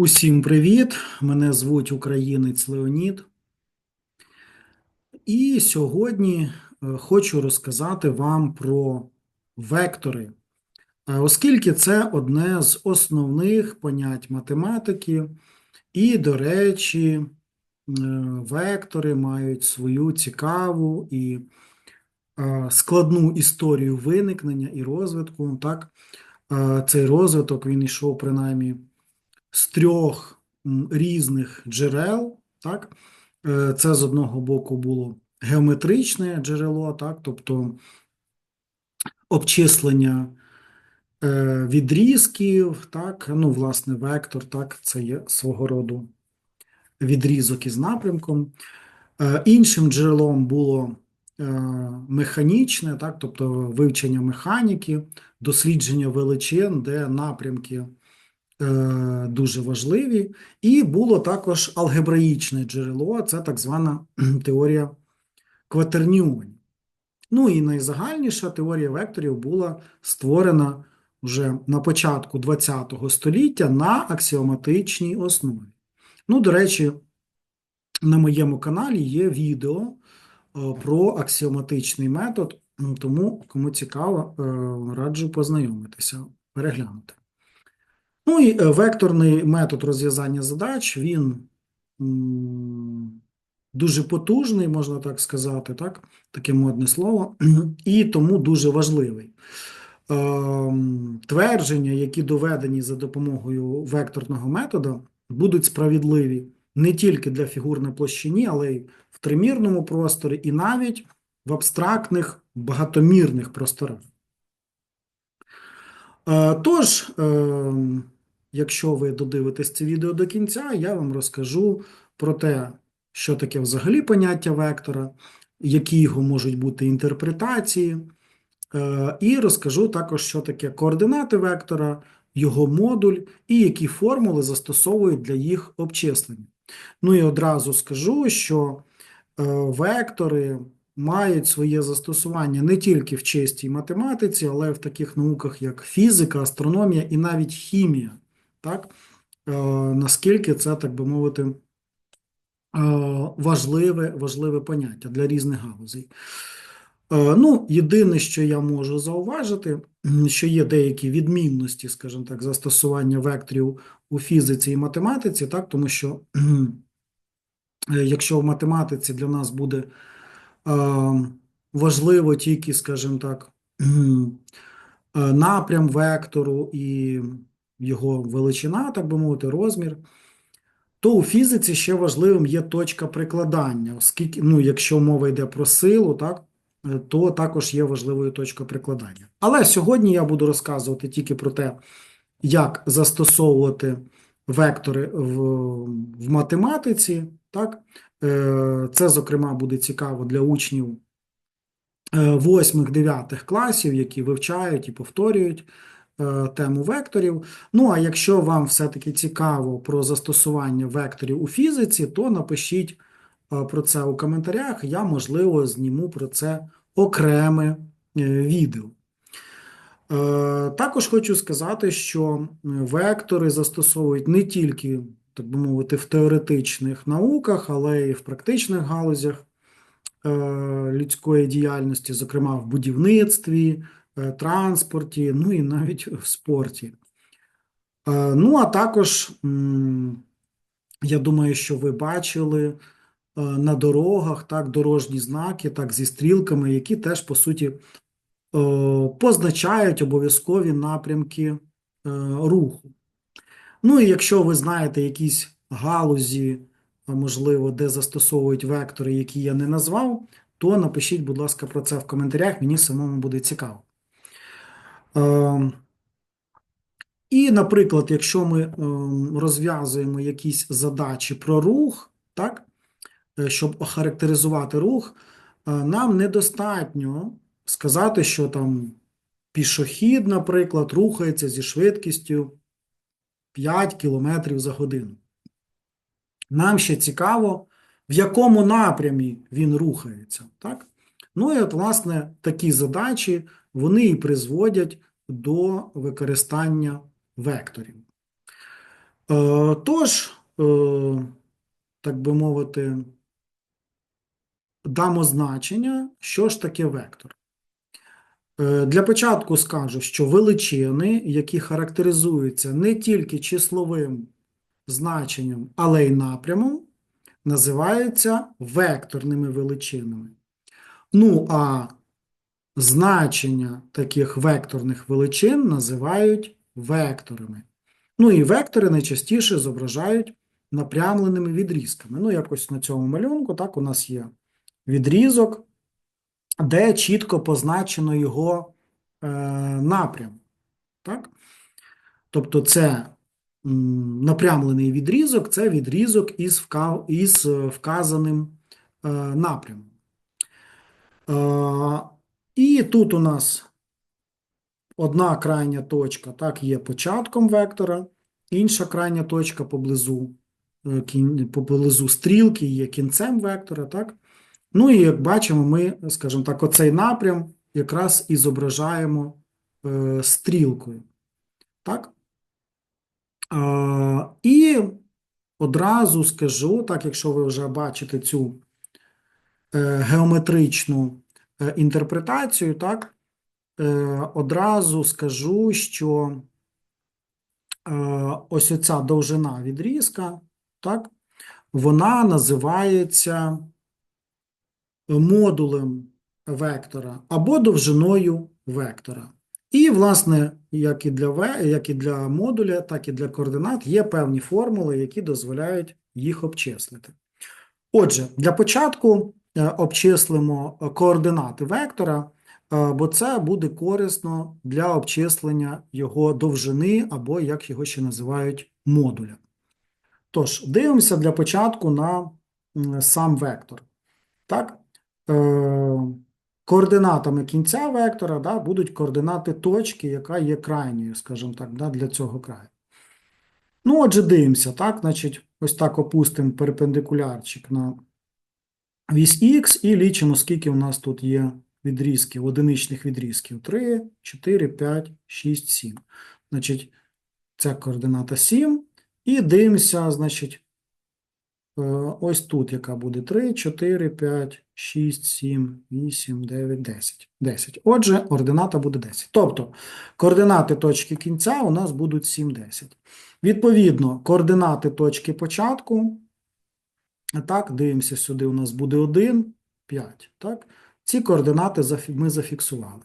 Усім привіт! Мене звуть Українець Леонід. І сьогодні е, хочу розказати вам про вектори, Е, оскільки це одне з основних понять математики, і, до речі, е, вектори мають свою цікаву і складну історію виникнення і розвитку. Так? Цей розвиток він йшов принаймні з трьох різних джерел. Так? Е, Це з одного боку було геометричне джерело, так? тобто обчислення е, відрізків, так? ну, власне, вектор, так? це є свого роду відрізок із напрямком. Е, Іншим джерелом було механічне, так? тобто вивчення механіки, дослідження величин, де напрямки дуже важливі. І було також алгебраїчне джерело, це так звана теорія кватернювань. Ну і найзагальніша теорія векторів була створена вже на початку ХХ століття на аксіоматичній основі. Ну, до речі, на моєму каналі є відео е, про аксіоматичний метод, тому, кому цікаво, е, раджу познайомитися, переглянути. Ну і е, векторний метод розв'язання задач, він дуже потужний, можна так сказати, так? Таке модне слово, і тому дуже важливий. Ем, Твердження, які доведені за допомогою векторного методу, будуть справедливі не тільки для фігур на площині, але й в тримірному просторі, і навіть в абстрактних багатомірних просторах. Е, Тож, ем, якщо ви додивитесь це відео до кінця, я вам розкажу про те, що таке взагалі поняття вектора, які його можуть бути інтерпретації, е, і розкажу також, що таке координати вектора, його модуль і які формули застосовують для їх обчислення. Ну і одразу скажу, що е, вектори мають своє застосування не тільки в чистій математиці, але й в таких науках, як фізика, астрономія і навіть хімія. Так? Е, Наскільки це, так би мовити, е, важливе, важливе поняття для різних галузей. Е, Ну, єдине, що я можу зауважити, що є деякі відмінності, скажімо так, застосування векторів у фізиці і математиці, так, тому що е, якщо в математиці для нас буде важливо тільки, скажімо так, е, напрям вектору і його величина, так би мовити, розмір, то у фізиці ще важливим є точка прикладання, оскільки, ну, якщо мова йде про силу, так, е, то також є важливою точка прикладання. Але сьогодні я буду розказувати тільки про те, як застосовувати вектори в, в математиці. Так? Е, Це, зокрема, буде цікаво для учнів 8-9 класів, які вивчають і повторюють е, тему векторів. Ну, а якщо вам все-таки цікаво про застосування векторів у фізиці, то напишіть е, про це у коментарях. Я, можливо, зніму про це окреме е, відео. Е, Також хочу сказати, що вектори застосовують не тільки, так би мовити, в теоретичних науках, але й в практичних галузях е, людської діяльності, зокрема в будівництві, е, транспорті, ну і навіть в спорті. Е, Ну, а також, я думаю, що ви бачили на дорогах так, дорожні знаки, так, зі стрілками, які теж, по суті, позначають обов'язкові напрямки руху. Ну і якщо ви знаєте якісь галузі, можливо, де застосовують вектори, які я не назвав, то напишіть, будь ласка, про це в коментарях, мені самому буде цікаво. Е, І, наприклад, якщо ми ем, розв'язуємо якісь задачі про рух, так, е, щоб охарактеризувати рух, е, нам недостатньо сказати, що там пішохід, наприклад, рухається зі швидкістю 5 км за годину. Нам ще цікаво, в якому напрямі він рухається. Так? Ну і от, власне, такі задачі вони і призводять до використання векторів. Е, Тож, е, так би мовити, дамо значення, що ж таке вектор. Е, Для початку скажу, що величини, які характеризуються не тільки числовим значенням, але й напрямом, називаються векторними величинами. Ну, а значення таких векторних величин називають векторами. Ну і вектори найчастіше зображають напрямленими відрізками. Ну, якось на цьому малюнку, так, у нас є відрізок, де чітко позначено його е, напрям. Так? Тобто, це напрямлений відрізок, це відрізок із, вка, із е, вказаним е, напрямом. Е, і тут у нас одна крайня точка, так, є початком вектора, інша крайня точка поблизу, е, поблизу стрілки є кінцем вектора, так. Ну і як бачимо, ми, скажімо так, оцей напрям якраз і зображаємо е, стрілкою. Так? Е, і одразу скажу, так, якщо ви вже бачите цю е, геометричну е, інтерпретацію, так, е, одразу скажу, що е, ось оця довжина відрізка, так, вона називається модулем вектора або довжиною вектора. І, власне, як і для як і для модуля, так і для координат є певні формули, які дозволяють їх обчислити. Отже, для початку е, обчислимо координати вектора, е, бо це буде корисно для обчислення його довжини, або, як його ще називають, модуля. Тож, дивимося для початку на сам вектор. Так? Е, Координатами кінця вектора да, будуть координати точки, яка є крайньою, скажімо так, да, для цього краю. Ну, отже, дивимося, так, значить, ось так опустимо перпендикулярчик на вісь Х і лічимо, скільки у нас тут є відрізків, одиничних відрізків. 3, 4, 5, 6, 7. Значить, ця координата 7. І дивимося, значить, ось тут, яка буде 3, 4, 5, 6, 7, 8, 9, 10. 10. Отже, ордината буде 10. Тобто, координати точки кінця у нас будуть 7, 10. Відповідно, координати точки початку. Так, дивимося сюди, у нас буде 1, 5. Так? Ці координати ми зафіксували.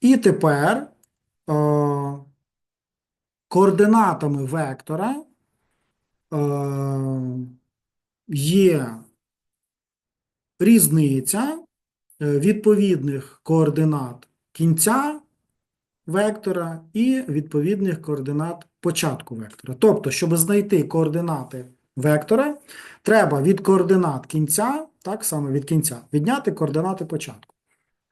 І тепер е, координатами вектора е, є різниця е, відповідних координат кінця вектора і відповідних координат початку вектора. Тобто, щоб знайти координати вектора, треба від координат кінця, так саме від кінця, відняти координати початку.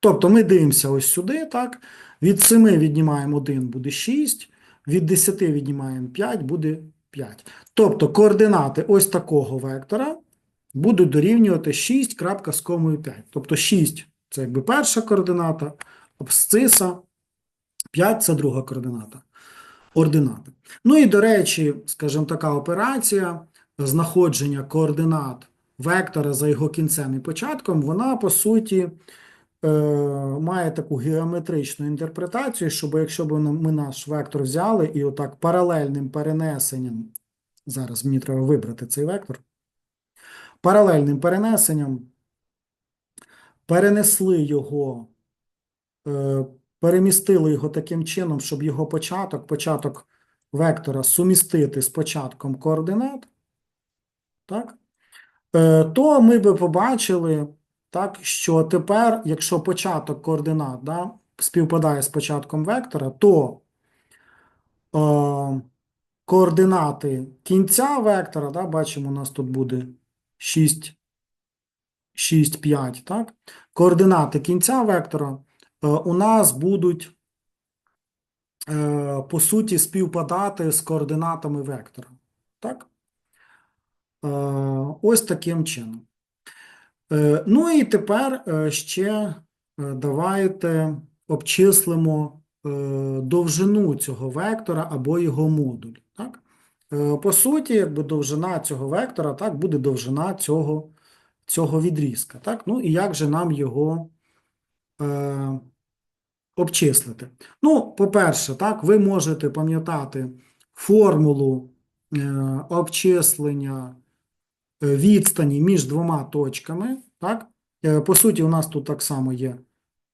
Тобто ми дивимося ось сюди, так, від 7 віднімаємо 1, буде 6, від 10 віднімаємо 5, буде 5. Тобто координати ось такого вектора будуть дорівнювати 6 крапка з комою 5. Тобто 6 – це якби перша координата, абсциса, 5 – це друга координата, ордината. Ну і, до речі, скажімо, така операція знаходження координат вектора за його кінцем і початком, вона, по суті, має таку геометричну інтерпретацію, щоб якщо б ми наш вектор взяли і отак паралельним перенесенням, зараз мені треба вибрати цей вектор, паралельним перенесенням перенесли його, е, перемістили його таким чином, щоб його початок, початок вектора сумістити з початком координат, так? Е, то ми би побачили, так, що тепер, якщо початок координат да, співпадає з початком вектора, то е, координати кінця вектора, да, бачимо, у нас тут буде 6, 6, 5, так? Координати кінця вектора е, у нас будуть, е, по суті, співпадати з координатами вектора. Так? Е, Ось таким чином. Е, Ну і тепер е, ще е, давайте обчислимо довжину цього вектора або його модуль. Так? по суті, якби довжина цього вектора, так, буде довжина цього, цього відрізка. Так? Ну і як же нам його е, обчислити? Ну, по-перше, ви можете пам'ятати формулу е, обчислення відстані між двома точками. Так? Е, По суті, у нас тут так само є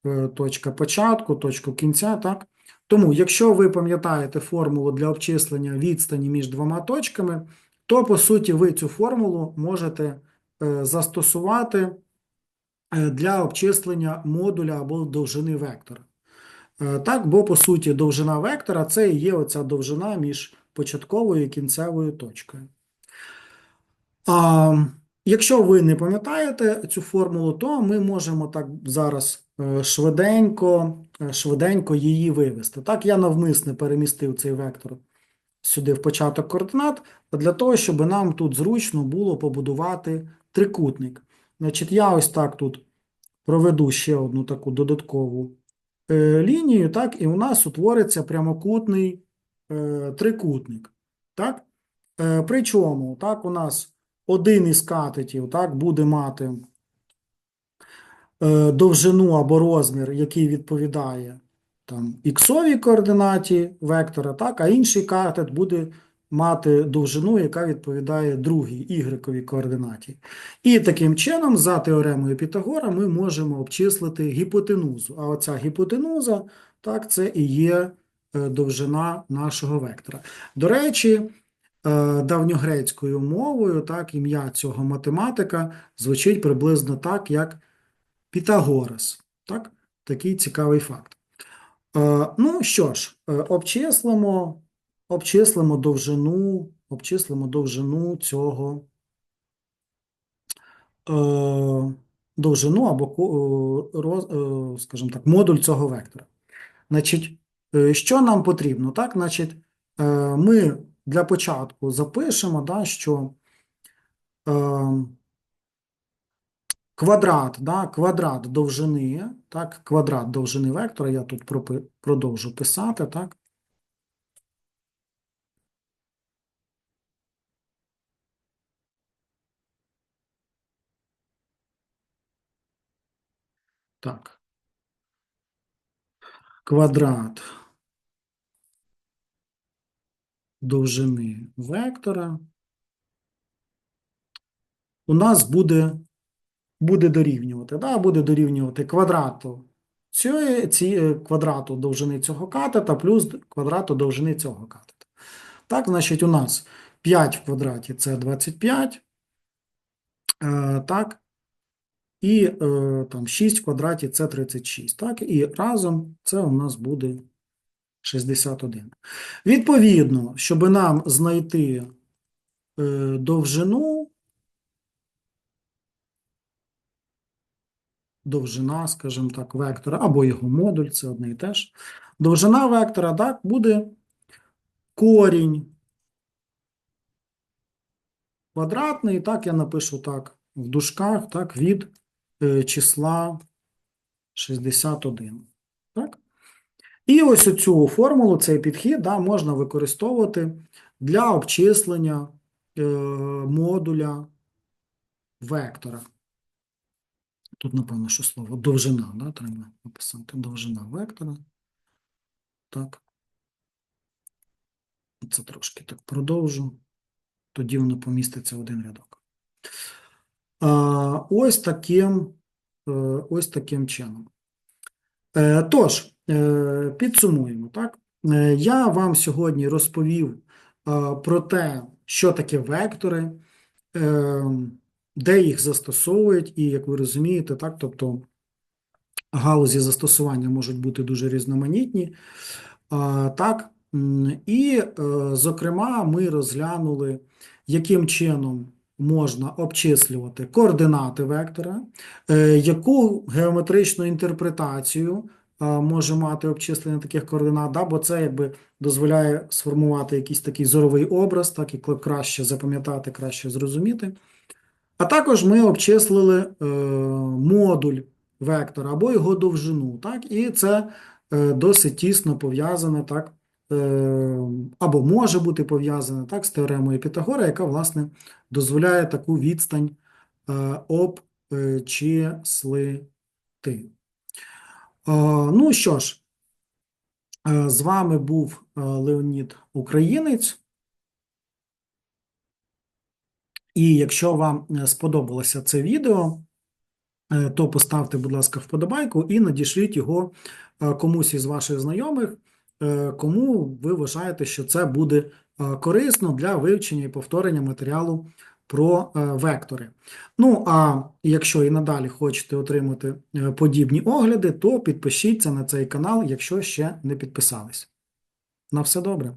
е, точка початку, точка кінця. Так? Тому, якщо ви пам'ятаєте формулу для обчислення відстані між двома точками, то по суті ви цю формулу можете е, застосувати е, для обчислення модуля або довжини вектора. Е, Так, бо по суті довжина вектора це і є оця довжина між початковою і кінцевою точкою. А, якщо ви не пам'ятаєте цю формулу, то ми можемо так зараз е, швиденько, е, швиденько її вивести. Так, я навмисне перемістив цей вектор сюди в початок координат, для того, щоб нам тут зручно було побудувати трикутник. Значить, я ось так тут проведу ще одну таку додаткову е, лінію, так, і у нас утвориться прямокутний трикутник. Так? Причому, так, у нас один із катетів так, буде мати е, довжину або розмір, який відповідає там, іксовій координаті вектора, так, а інший катет буде мати довжину, яка відповідає другій ігрековій координаті. І таким чином, за теоремою Пітагора, ми можемо обчислити гіпотенузу. А оця гіпотенуза, так, це і є е, довжина нашого вектора. До речі, давньогрецькою мовою, так, ім'я цього математика звучить приблизно так, як Пітагорас. Так? Такий цікавий факт. Е, Ну що ж, е, обчислимо, обчислимо довжину, обчислимо довжину цього е, довжину або е, е, скажімо так, модуль цього вектора. Значить, е, що нам потрібно? Так, значить, е, ми для початку запишемо, да, що е, квадрат, да, квадрат довжини, так, квадрат довжини вектора, я тут продовжу писати, так. Так. Квадрат довжини вектора. У нас буде, буде дорівнювати, да, буде дорівнювати квадрату цієї, ці, квадрату довжини цього катета плюс квадрату довжини цього катета. Так, значить, у нас 5 в квадраті це 25, е, так, і е, там 6 в квадраті це 36, так, і разом це у нас буде 61. Відповідно, щоб нам знайти е, довжину, довжина, скажімо так, вектора, або його модуль, це одне і те ж. Довжина вектора, так, буде корінь квадратний, так, я напишу так в дужках, так, від е, числа 61. І ось оцю формулу, цей підхід, да, можна використовувати для обчислення е, модуля вектора. Тут, напевно, що слово довжина, да, треба написати довжина вектора. Так. Це трошки так продовжу. Тоді воно поміститься в один рядок. Ось таким, е, ось таким чином. Е, Тож, підсумуємо, так? Е, Я вам сьогодні розповів е, про те, що таке вектори, е, де їх застосовують, і, як ви розумієте, так, тобто галузі застосування можуть бути дуже різноманітні. Так, і, е, зокрема, ми розглянули, яким чином можна обчислювати координати вектора, е, яку геометричну інтерпретацію може мати обчислення таких координат, да, бо це якби дозволяє сформувати якийсь такий зоровий образ, так і краще запам'ятати, краще зрозуміти. А також ми обчислили е, модуль вектора або його довжину, так, і це е, досить тісно пов'язане так, е, або може бути пов'язане так, з теоремою Пітагора, яка, власне, дозволяє таку відстань е, обчислити. Е, Ну що ж, е, з вами був е, Леонід Українець. І якщо вам сподобалося це відео, то поставте, будь ласка, вподобайку і надішліть його комусь із ваших знайомих, кому ви вважаєте, що це буде корисно для вивчення і повторення матеріалу про е, вектори. Ну, а якщо і надалі хочете отримати е, подібні огляди, то підпишіться на цей канал, якщо ще не підписались. На все добре.